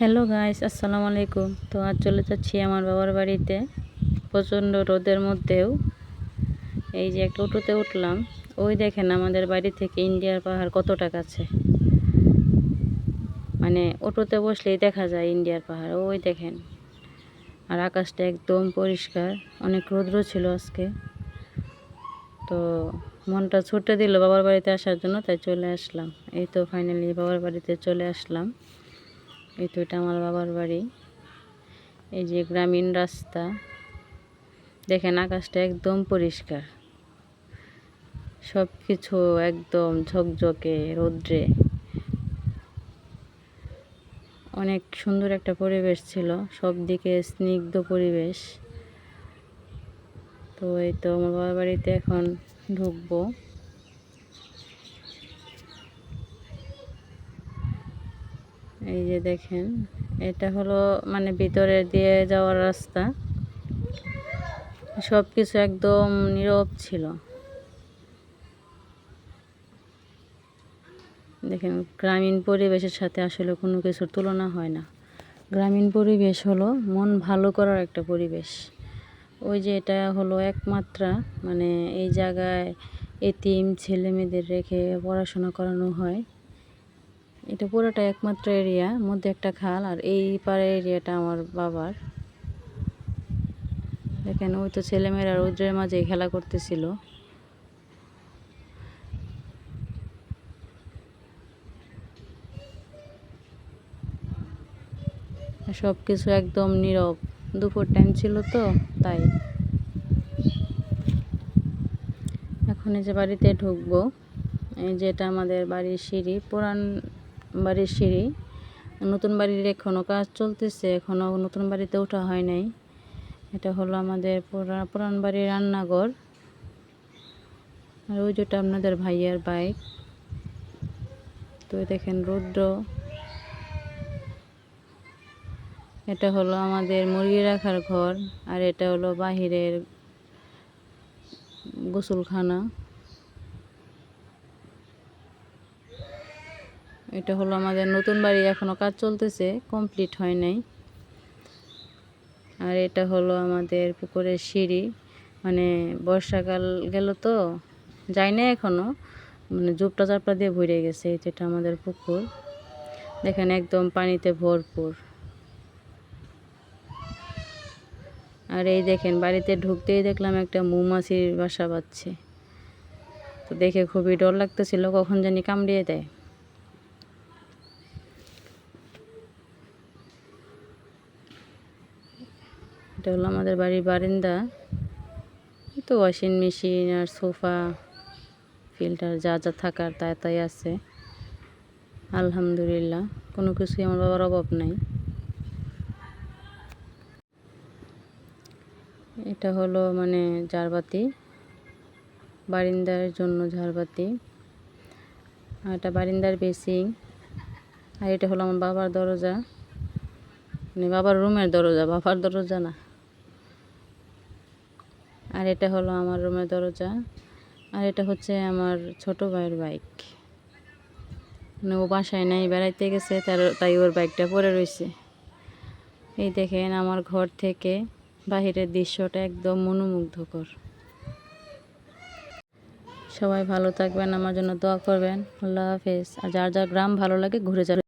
Hello guys, আসসালামু আলাইকুম। তো আজ চলে যাচ্ছি আমার বাবার বাড়িতে। প্রচণ্ড রোদের মধ্যেও এই যে একটা টোটোতে উঠলাম। ওই দেখেন আমাদের বাড়ি থেকে ইন্ডিয়ার পাহাড় কতটা কাছে মানে অটোতে বসলেই দেখা যায় ইন্ডিয়ার পাহাড়, ওই দেখেন। আর আকাশটা একদম পরিষ্কার, অনেক রৌদ্র ছিল আজকে। তো মনটা ছুটে দিল বাবার বাড়িতে আসার জন্য, তাই চলে আসলাম। এই তো ফাইনালি বাবার বাড়িতে চলে আসলাম। এই তো এটা আমার বাবার বাড়ি। এই যে গ্রামীণ রাস্তা। দেখেন আকাশটা একদম পরিষ্কার। সব কিছু একদম ঝকঝকে রৌদ্রে। অনেক সুন্দর একটা পরিবেশ ছিল, সব দিকে স্নিগ্ধ পরিবেশ। তো এই তো আমার বাবার বাড়িতে এখন ঢুকবো। এই যে দেখেন, এটা হলো মানে ভিতরে দিয়ে যাওয়ার রাস্তা। সব কিছু একদম নীরব ছিল। দেখেন, গ্রামীণ পরিবেশের সাথে আসলে কোনো কিছুর তুলনা হয় না। গ্রামীণ পরিবেশ হলো মন ভালো করার একটা পরিবেশ। ওই যে এটা হলো একমাত্রা মানে এই জায়গায় এতিম ছেলে মেয়েদের রেখে পড়াশোনা করানো হয়। এটা পুরোটা একমাত্র এরিয়া মধ্যে একটা খাল আর এই পাড়ের এরিয়াটা আমার বাবার। দেখেন, ওই তো ছেলেমেয়েরা রৌদ্রের মাঝে খেলা করতেছিল। সব কিছু একদম নীরব। দুপুর টাইম ছিল তো, তাই। এখন এই যে বাড়িতে ঢুকবো, এই যে এটা আমাদের বাড়ির সিঁড়ি। পুরান বাড়ির সিঁড়ি। নতুন বাড়ির এখনও কাজ চলতেছে এখনও নতুন বাড়িতে ওঠা হয় নাই। এটা হলো আমাদের পুরা, পুরান বাড়ির রান্নাঘর। আর ওই যেটা আপনাদের ভাইয়ার বাইক। তো দেখেন রৌদ্র। এটা হলো আমাদের মুরগি রাখার ঘর, আর এটা হলো বাহিরের গোসলখানা। এটা হলো আমাদের নতুন বাড়ি এখনও কাজ চলতেছে কমপ্লিট হয় নাই। আর এটা হলো আমাদের পুকুরের সিঁড়ি মানে বর্ষাকাল গেল তো যায় না এখনও মানে জুপটা চাপটা দিয়ে ভরে গেছে যেটা আমাদের পুকুর। দেখেন একদম পানিতে ভরপুর। আর এই দেখেন, বাড়িতে ঢুকতেই দেখলাম একটা মৌমাছির বাসা বাচ্ছে তো দেখে খুবই ডর লাগতেছিল, কখন জানি কামড়িয়ে দেয়। এটা হলো আমাদের বাড়ির বারিন্দা। তো ওয়াশিং মেশিন আর সোফা ফিল্টার যা যা থাকার তাই তাই আছে। আলহামদুলিল্লাহ, কোনো কিছুই আমার বাবার অভাব নাই। এটা হলো মানে ঝাড়বাতি, বারিন্দার জন্য ঝাড়বাতি। আর এটা বারিন্দার বেসিং আর এটা হলো আমার বাবার দরজা। মানে বাবার রুমের দরজা, বাবার দরজা না। আর এটা হলো আমার রুমের দরজা। আর এটা হচ্ছে আমার ছোট ভাইয়ের বাইক। মানে ও বাসায় নাই, বেড়াইতে গেছে, তার তাই ওর বাইকটা পরে রয়েছে। এই দেখেন আমার ঘর থেকে বাহিরের দৃশ্যটা একদম মনোমুগ্ধকর। সবাই ভালো থাকবেন, আমার জন্য দোয়া করবেন। আল্লাহ হাফেজ। আর যার যার গ্রাম ভালো লাগে, ঘুরে যাবে।